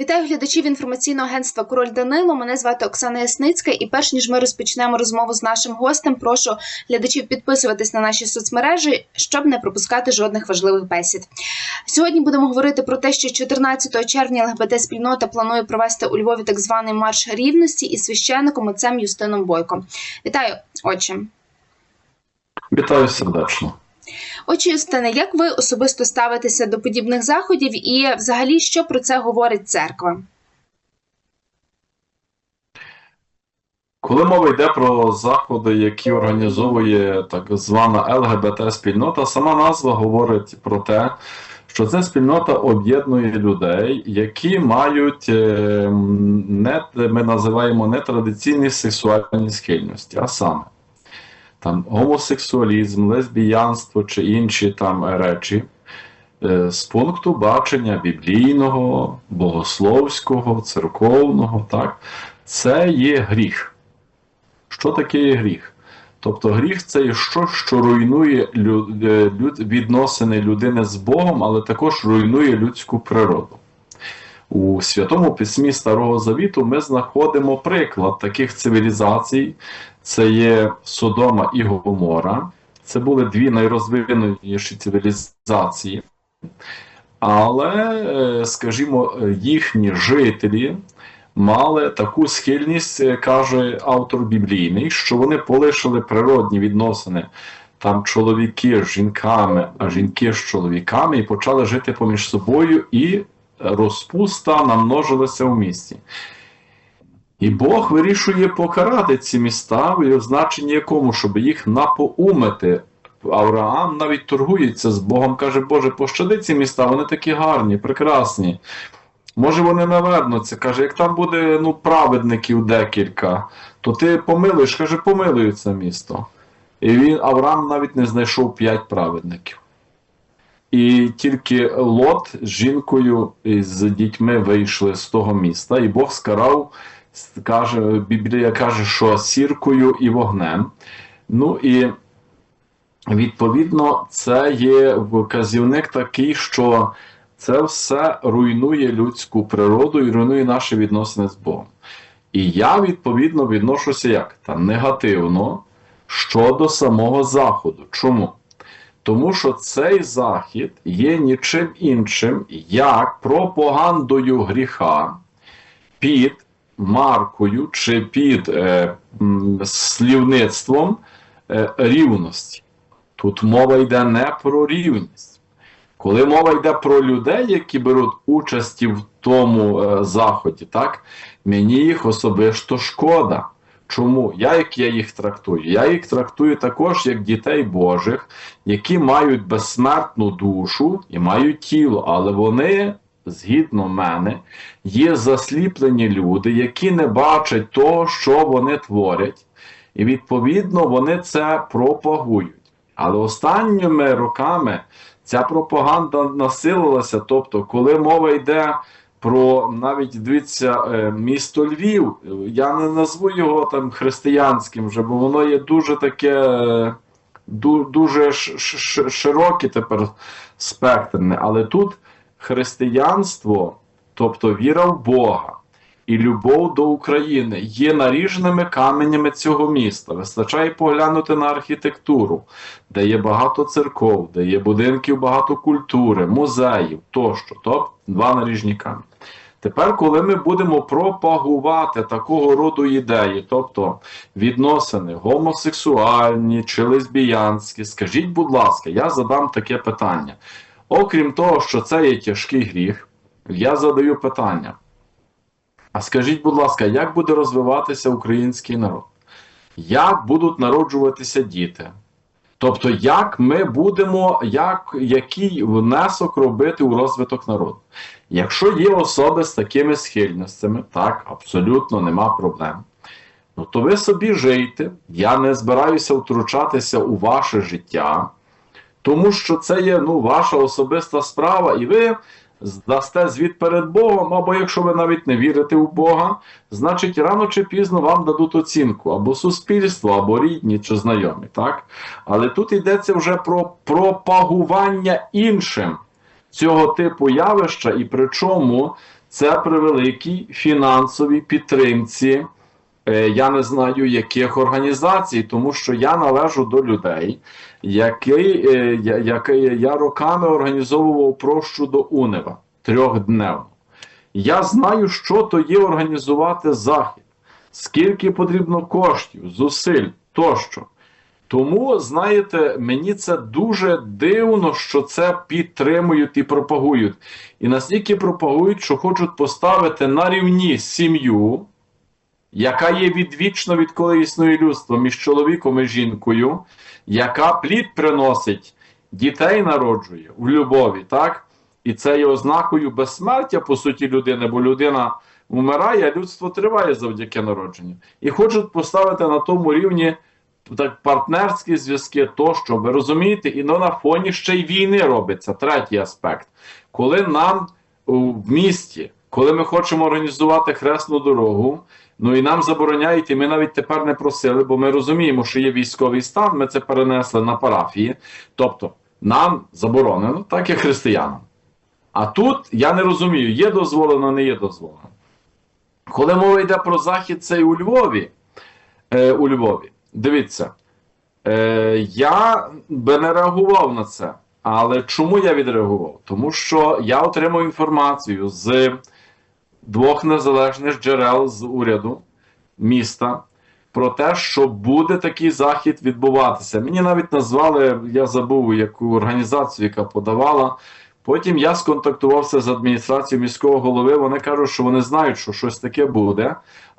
Вітаю глядачів інформаційного агентства Король Данило. Мене звати Оксана Ясницька. І перш ніж ми розпочнемо розмову з нашим гостем, прошу глядачів підписуватись на наші соцмережі, щоб не пропускати жодних важливих бесід. Сьогодні будемо говорити про те, що 14 червня ЛГБТ спільнота планує провести у Львові так званий марш рівності із священником отцем Юстином Бойко. Вітаю, отче. Вітаю сердечно. Отче Юстине, як ви особисто ставитеся до подібних заходів, і взагалі що про це говорить церква? Коли мова йде про заходи, які організовує так звана ЛГБТ-спільнота, сама назва говорить про те, що ця спільнота об'єднує людей, які мають е, не ми називаємо нетрадиційні сексуальні схильності, а саме там гомосексуалізм, лесбіянство чи інші там речі. е, З пункту бачення біблійного, богословського, церковного, так, це є гріх. Що таке є гріх? Тобто гріх це є щось, що руйнує е, відносини людини з Богом, але також руйнує людську природу. У Святому Письмі Старого Завіту ми знаходимо приклад таких цивілізацій. Це є Содома і Гомора. Це були дві найрозвиненіші цивілізації. Але, е, скажімо, е, їхні жителі мали таку схильність, е, каже автор біблійний, що вони полишили природні відносини там чоловіки з жінками, а жінки з чоловіками, і почали жити поміж собою, і розпуста намножилася в місті. І Бог вирішує покарати ці міста, в значенні якому, щоб їх напоумити. Авраам навіть торгується з Богом, каже, Боже, пощади ці міста, вони такі гарні, прекрасні. Може, вони навернуться. Каже, як там буде ну, праведників декілька, то ти помилуєш, каже, помилую це місто. І він, Авраам навіть не знайшов п'ять праведників. І тільки Лот з жінкою і з дітьми вийшли з того міста, і Бог скарав, каже, Біблія каже, що сіркою і вогнем. Ну і відповідно, це є вказівник такий, що це все руйнує людську природу і руйнує наші відносини з Богом. І я, відповідно, відношуся як? Та негативно щодо самого Заходу. Чому? Тому що цей захід є нічим іншим, як пропагандою гріха під маркою чи під е, слівництвом е, рівності. Тут мова йде не про рівність. Коли мова йде про людей, які беруть участь в тому е, заході, так, мені їх особисто шкода. Чому? Я, як я їх трактую? Я їх трактую також як дітей Божих, які мають безсмертну душу і мають тіло, але вони, згідно мене, є засліплені люди, які не бачать того, що вони творять, і відповідно вони це пропагують. Але останніми роками ця пропаганда насилилася. Тобто, коли мова йде про навіть дивіться, е, місто Львів, я не назву його там християнським, вже, бо воно є дуже таке. е, Дуже широке тепер спектрне, але тут християнство, тобто віра в Бога і любов до України є наріжними каменями цього міста. Вистачає поглянути на архітектуру, де є багато церков, де є будинків багато культури, музеїв тощо. Тобто два наріжні камені. Тепер, коли ми будемо пропагувати такого роду ідеї, тобто відносини гомосексуальні чи лесбіянські, скажіть, будь ласка, я задам таке питання. Окрім того, що це є тяжкий гріх, я задаю питання. А скажіть, будь ласка, як буде розвиватися український народ? Як будуть народжуватися діти? Тобто, як ми будемо, як, який внесок робити у розвиток народу? Якщо є особи з такими схильностями, так, абсолютно нема проблем. Ну, то ви собі жийте, я не збираюся втручатися у ваше життя, тому що це є ну, ваша особиста справа, і ви здасте звіт перед Богом, або якщо ви навіть не вірите в Бога, значить рано чи пізно вам дадуть оцінку або суспільство, або рідні чи знайомі. Так? Але тут йдеться вже про пропагування іншим цього типу явища, і причому це при великій фінансовій підтримці. Е, Я не знаю яких організацій, тому що я належу до людей, який, е, я- я роками організовував прощу до Унева трьохдневно. Я знаю, що то є організувати захід, скільки потрібно коштів, зусиль тощо. Тому, знаєте, мені це дуже дивно, що це підтримують і пропагують. І настільки пропагують, що хочуть поставити на рівні сім'ю, яка є відвічно відколи існує людство між чоловіком і жінкою, яка плід приносить, дітей народжує в любові, так? І це є ознакою безсмертя, по суті, людини, бо людина вмирає, а людство триває завдяки народженню. І хочуть поставити на тому рівні так, партнерські зв'язки, тощо, ви розумієте, і на фоні ще й війни робиться. Третій аспект. Коли нам в місті, коли ми хочемо організувати хресну дорогу, ну і нам забороняють, і ми навіть тепер не просили, бо ми розуміємо, що є військовий стан, ми це перенесли на парафії. Тобто нам заборонено, так як християнам. А тут я не розумію, є дозволено, не є дозволено. Коли мова йде про захід, це і у Львові. Е, у Львові. Дивіться, е, я би не реагував на це. Але чому я відреагував? Тому що я отримав інформацію з двох незалежних джерел з уряду міста про те, що буде такий захід відбуватися. Мені навіть назвали, я забув яку організацію, яка подавала. Потім я сконтактувався з адміністрацією міського голови. Вони кажуть, що вони знають, що щось таке буде,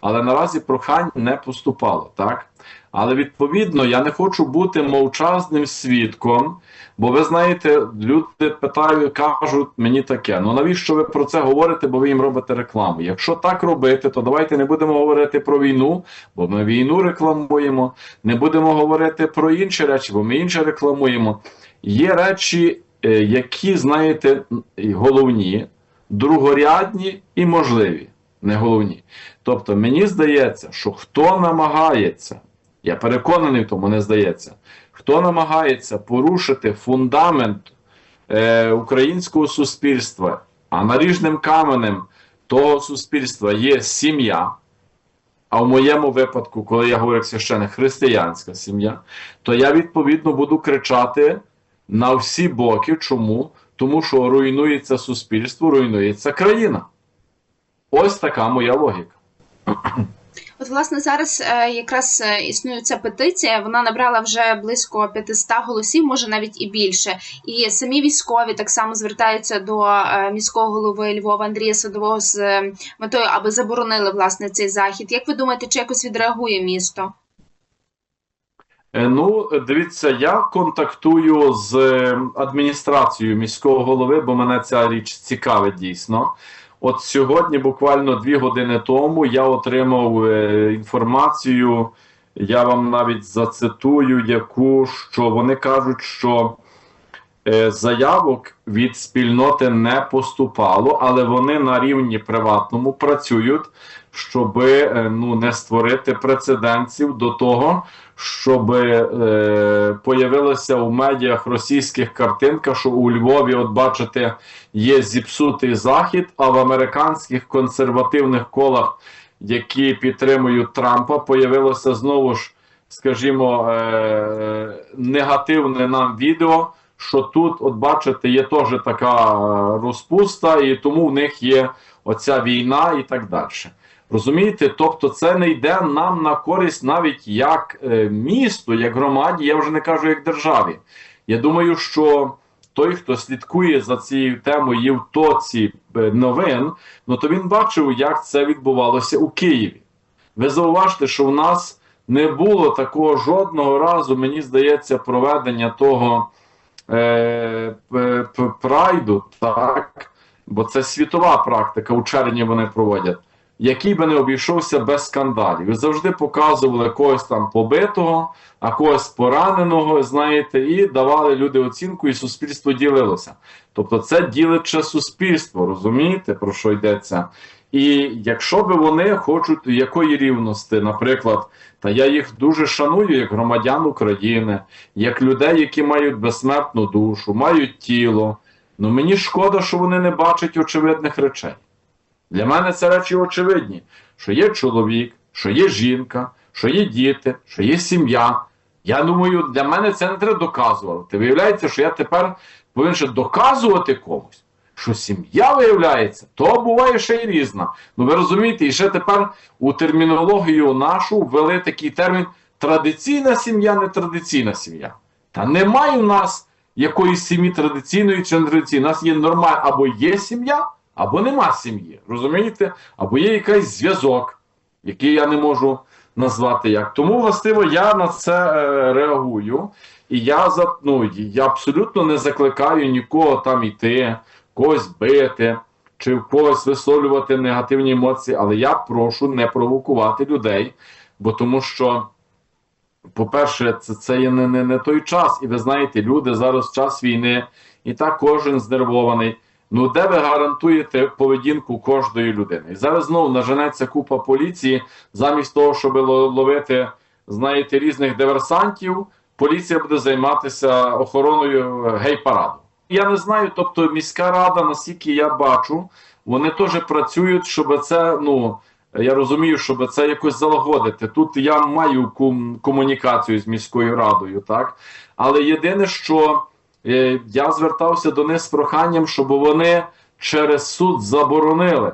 але наразі прохань не поступало. так? Але відповідно я не хочу бути мовчазним свідком, бо ви знаєте, люди питають, кажуть мені таке: ну навіщо ви про це говорите, бо ви їм робите рекламу? Якщо так робити, то давайте не будемо говорити про війну, бо ми війну рекламуємо, не будемо говорити про інші речі, бо ми інше рекламуємо. Є речі, е, які, знаєте, головні, другорядні і можливі, не головні. Тобто, мені здається, що хто намагається, я переконаний в тому, не здається, хто намагається порушити фундамент е, українського суспільства, а наріжним каменем того суспільства є сім'я. А в моєму випадку, коли я говорю як священик, християнська сім'я, то я відповідно буду кричати на всі боки. Чому? Тому що руйнується суспільство, руйнується країна. Ось така моя логіка. От, власне, зараз е, якраз е, існує ця петиція. Вона набрала вже близько 500 голосів, може навіть і більше. І самі військові так само звертаються до е, міського голови Львова Андрія Садового з метою, аби заборонили власне цей захід. Як ви думаєте, чи якось відреагує місто? Ну, дивіться, я контактую з адміністрацією міського голови, бо мене ця річ цікавить дійсно. От сьогодні, буквально дві години тому, я отримав е, інформацію. Я вам навіть зацитую, яку що вони кажуть, що е, заявок від спільноти не поступало, але вони на рівні приватному працюють, щоб ну, не створити прецеденців до того, щоб е, появилася у медіях російських картинка, що у Львові, от бачите, є зіпсутий захід, а в американських консервативних колах, які підтримують Трампа, появилося знову ж, скажімо, е, негативне нам відео. Що тут, от бачите, є теж така е, розпуста, і тому в них є оця війна і так далі. Розумієте? Тобто це не йде нам на користь навіть як е, місту, як громаді, я вже не кажу як державі. Я думаю, що той, хто слідкує за цією темою є в тоці е, новин, ну то він бачив, як це відбувалося у Києві. Ви зауважте, що в нас не було такого жодного разу, мені здається, проведення того е, прайду, так, бо це світова практика, у червні вони проводять який би не обійшовся без скандалів. І завжди показували когось там побитого, а когось пораненого, знаєте, і давали люди оцінку, і суспільство ділилося. Тобто це діличе суспільство, розумієте, про що йдеться? І якщо би вони хочуть якої рівності, наприклад, та я їх дуже шаную як громадян України, як людей, які мають безсмертну душу, мають тіло. Ну мені шкода, що вони не бачать очевидних речей. Для мене це речі очевидні, що є чоловік, що є жінка, що є діти, що є сім'я. Я думаю, для мене це не треба доказувати. Виявляється, що я тепер повинен ще доказувати комусь, що сім'я виявляється, то буває ще й різна. Ну ви розумієте, і ще тепер у термінологію нашу ввели такий термін традиційна сім'я, нетрадиційна сім'я. Та немає у нас якоїсь сім'ї традиційної чи нетрадиційної. У нас є нормаль, або є сім'я, або нема сім'ї. Розумієте? Або є якийсь зв'язок, який я не можу назвати як. Тому, властиво, я на це е, реагую. І я за ну, я абсолютно не закликаю нікого там йти, когось бити чи в когось висловлювати негативні емоції, але я прошу не провокувати людей, бо тому що. По-перше, це, це є не, не, не той час, і ви знаєте, люди зараз час війни, і так кожен знервований. Ну, де ви гарантуєте поведінку кожної людини? І зараз знову наженеться купа поліції, замість того, щоб ловити, знаєте, різних диверсантів, поліція буде займатися охороною гей-параду. Я не знаю, тобто міська рада, наскільки я бачу, вони теж працюють, щоб це, ну. Я розумію, щоб це якось залагодити. Тут я маю ком- комунікацію з міською радою, так? Але єдине, що е, я звертався до них з проханням, щоб вони через суд заборонили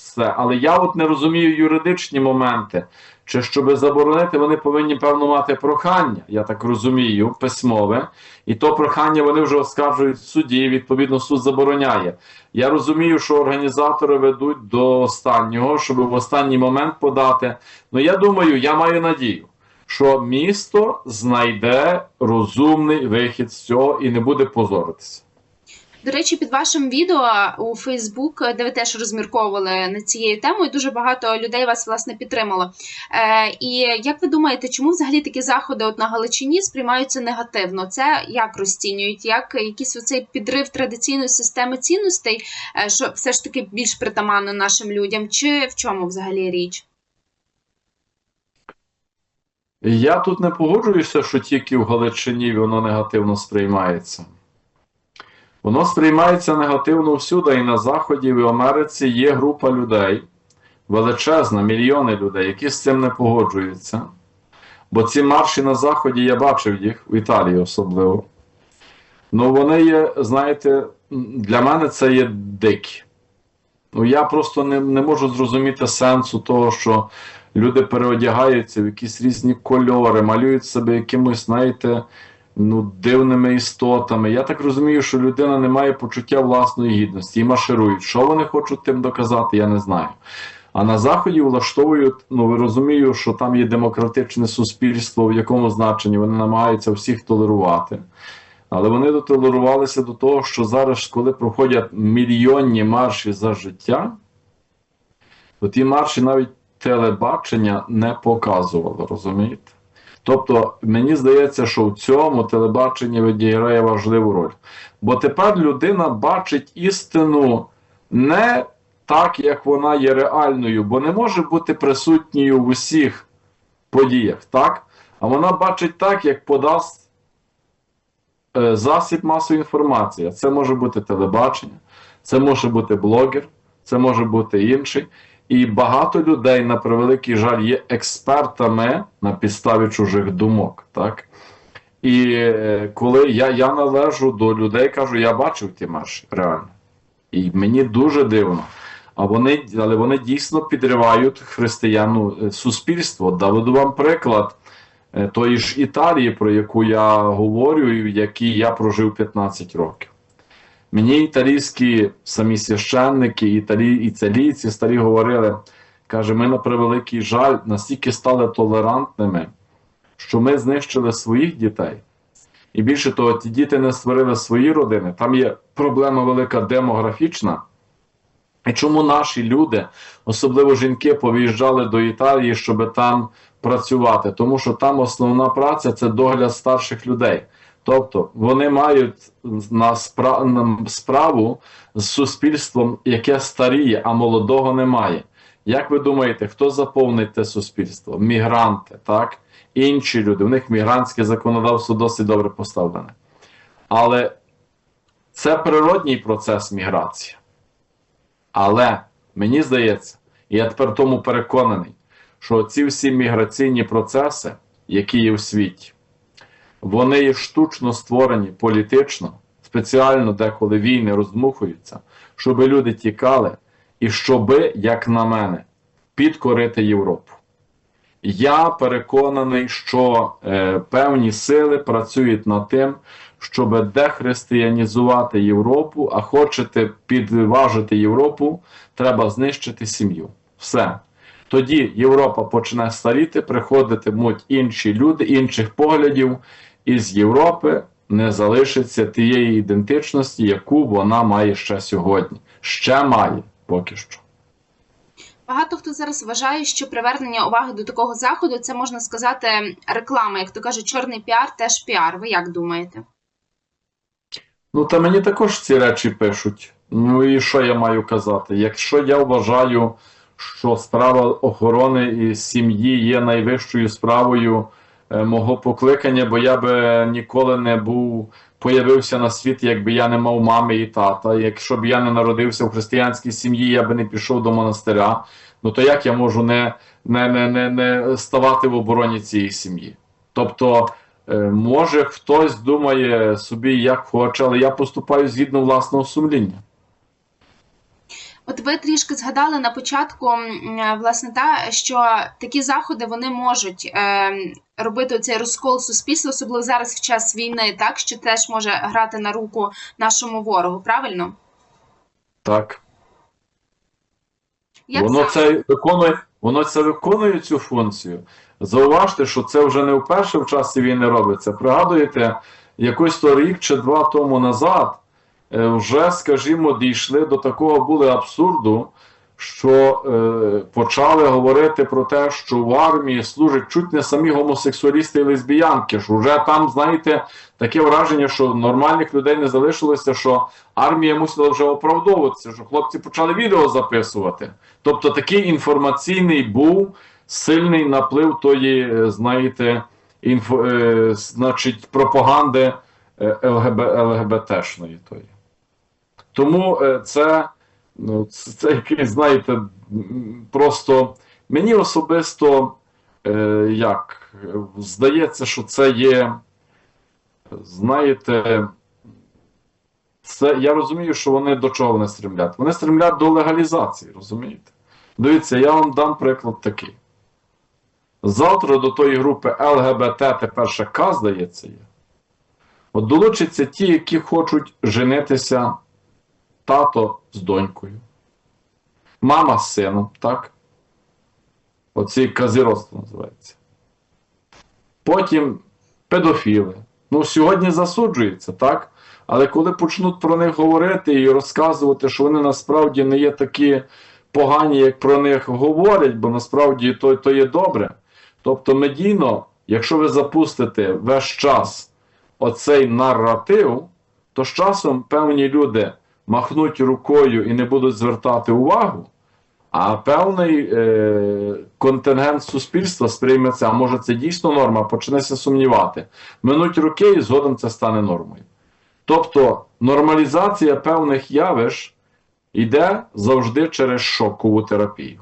все. Але я от не розумію юридичні моменти. Чи щоб заборонити, вони повинні певно мати прохання, я так розумію, письмове, і то прохання вони вже оскаржують в суді. Відповідно, суд забороняє. Я розумію, що організатори ведуть до останнього, щоб в останній момент подати. Ну я думаю, я маю надію, що місто знайде розумний вихід з цього і не буде позоритися. До речі, під вашим відео у Фейсбук, де ви теж розмірковували над цією темою, дуже багато людей вас власне підтримало. Е, і як ви думаєте, чому взагалі такі заходи от на Галичині сприймаються негативно? Це як розцінюють? Як якийсь оцей підрив традиційної системи цінностей, е, що все ж таки більш притаманно нашим людям? Чи в чому взагалі річ? Я тут не погоджуюся, що тільки в Галичині воно негативно сприймається. Воно сприймається негативно всюди, і на Заході, і в Америці є група людей, величезна, мільйони людей, які з цим не погоджуються. Бо ці марші на Заході, я бачив їх, в Італії особливо. Ну, вони є, знаєте, для мене це є дикі. Ну, я просто не, не можу зрозуміти сенсу того, що люди переодягаються в якісь різні кольори, малюють себе якимось, знаєте, ну, дивними істотами. Я так розумію, що людина не має почуття власної гідності і марширують. Що вони хочуть тим доказати, я не знаю. А на Заході влаштовують, ну ви розумію, що там є демократичне суспільство, в якому значенні вони намагаються всіх толерувати. Але вони дотолерувалися до того, що зараз, коли проходять мільйонні марші за життя, то ті марші навіть телебачення не показувало, розумієте? Тобто, мені здається, що в цьому телебачення відіграє важливу роль. Бо тепер людина бачить істину не так, як вона є реальною, бо не може бути присутньою в усіх подіях, так? А вона бачить так, як подасть е, засіб масової інформації. Це може бути телебачення, це може бути блогер, це може бути інший. І багато людей, на превеликий жаль, є експертами на підставі чужих думок. Так? І е, коли я, я належу до людей, кажу, я бачив ті марші, реально. І мені дуже дивно. А вони, але вони дійсно підривають християну е, суспільство. Давиду вам приклад е, тої ж Італії, про яку я говорю, в якій я прожив 15 років. Мені італійські самі священники, італі, італійці старі говорили, каже, ми на превеликий жаль настільки стали толерантними, що ми знищили своїх дітей. І більше того, ті діти не створили свої родини. Там є проблема велика демографічна. І чому наші люди, особливо жінки, повиїжджали до Італії, щоб там працювати? Тому що там основна праця це догляд старших людей. Тобто вони мають на справу з суспільством, яке старіє, а молодого немає. Як ви думаєте, хто заповнить те суспільство? Мігранти, так? Інші люди. У них мігрантське законодавство досить добре поставлене. Але це природній процес міграції. Але мені здається, я тепер тому переконаний, що ці всі міграційні процеси, які є в світі, вони є штучно створені політично, спеціально деколи війни роздмухуються, щоб люди тікали, і щоби, як на мене, підкорити Європу. Я переконаний, що е, певні сили працюють над тим, щоб дехристиянізувати Європу, а хочете підважити Європу, треба знищити сім'ю. Все. Тоді Європа почне старіти, приходитимуть інші люди, інших поглядів, і з Європи не залишиться тієї ідентичності, яку вона має ще сьогодні. Ще має поки що. Багато хто зараз вважає, що привернення уваги до такого заходу це можна сказати реклама, як то кажуть, чорний піар теж піар. Ви як думаєте? Ну, та мені також ці речі пишуть. Ну і що я маю казати? Якщо я вважаю, що справа охорони і сім'ї є найвищою справою мого покликання, бо я би ніколи не був появився на світ, якби я не мав мами і тата. Якщо б я не народився в християнській сім'ї, я би не пішов до монастиря. Ну то як я можу не, не, не, не, не ставати в обороні цієї сім'ї? Тобто. Е, Може, хтось думає собі, як хоче, але я поступаю згідно власного сумління. От ви трішки згадали на початку, власне, та що такі заходи вони можуть е, робити цей розкол суспільства, особливо зараз в час війни, так що теж може грати на руку нашому ворогу. Правильно? Так. Як воно саме? це виконує, воно це виконує цю функцію. Зауважте, що це вже не вперше в часі війни робиться. Пригадуєте, якось то рік чи два тому назад вже, скажімо, дійшли до такого були абсурду, що е, почали говорити про те, що в армії служать чуть не самі гомосексуалісти і лесбіянки. Що вже там, знаєте, таке враження, що нормальних людей не залишилося, що армія мусила вже оправдовуватися, що хлопці почали відео записувати. Тобто такий інформаційний був сильний наплив тої, е, знаєте, інфо, е, значить, пропаганди е, ЛГБ, ЛГБТшної тої. Тому е, це, ну, це, це якийсь, знаєте, просто мені особисто е, як здається, що це є, знаєте, це, я розумію, що вони до чого вони стремлять. Вони стремлять до легалізації, розумієте? Дивіться, я вам дам приклад такий. Завтра до тої групи ЛГБТ тепер ще К, здається, є. От долучаться ті, які хочуть женитися тато з донькою, мама з сином, так? Оці казиродство називається. Потім педофіли. Ну, сьогодні засуджується, так? Але коли почнуть про них говорити і розказувати, що вони насправді не є такі погані, як про них говорять, бо насправді то, то є добре. Тобто медійно, якщо ви запустите весь час оцей наратив, то з часом певні люди махнуть рукою і не будуть звертати увагу, а певний е, контингент суспільства сприйме це, а може це дійсно норма, почнеться сумнівати. Минуть роки і згодом це стане нормою. Тобто нормалізація певних явищ йде завжди через шокову терапію.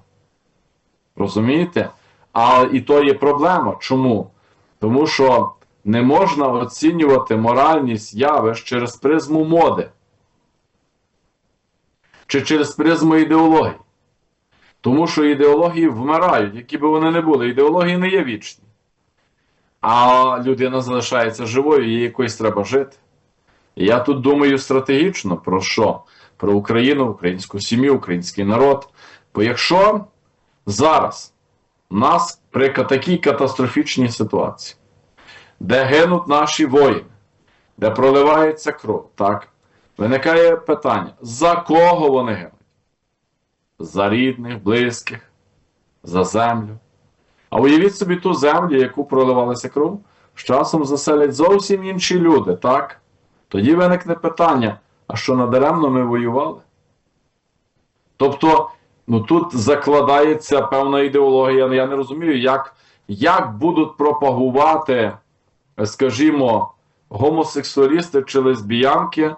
Розумієте? А і то є проблема. Чому? Тому що не можна оцінювати моральність явищ через призму моди чи через призму ідеології. Тому що ідеології вмирають, які би вони не були. Ідеології не є вічні. А людина залишається живою, їй якось треба жити. І я тут думаю стратегічно про що? Про Україну, українську сім'ю, український народ. Бо якщо зараз нас при такій катастрофічній ситуації, де гинуть наші воїни, де проливається кров, так? Виникає питання: за кого вони гинуть? За рідних, близьких, за землю. А уявіть собі ту землю, яку проливалася кров, з часом заселять зовсім інші люди, так? Тоді виникне питання: а що надаремно ми воювали? Тобто, ну тут закладається певна ідеологія. Я не розумію, як, як будуть пропагувати, скажімо, гомосексуалісти чи лесбіянки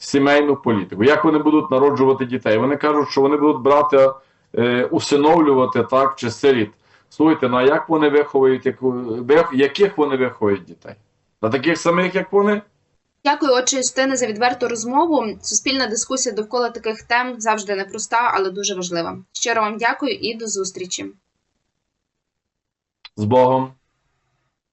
сімейну політику, як вони будуть народжувати дітей. Вони кажуть, що вони будуть брати, е, усиновлювати так чи сиріт. Слухайте, ну а як вони виховують, вих- яких вони виховують дітей? Та таких самих, як вони? Дякую, отче Юстине, за відверту розмову. Суспільна дискусія довкола таких тем завжди непроста, але дуже важлива. Щиро вам дякую і до зустрічі. З Богом.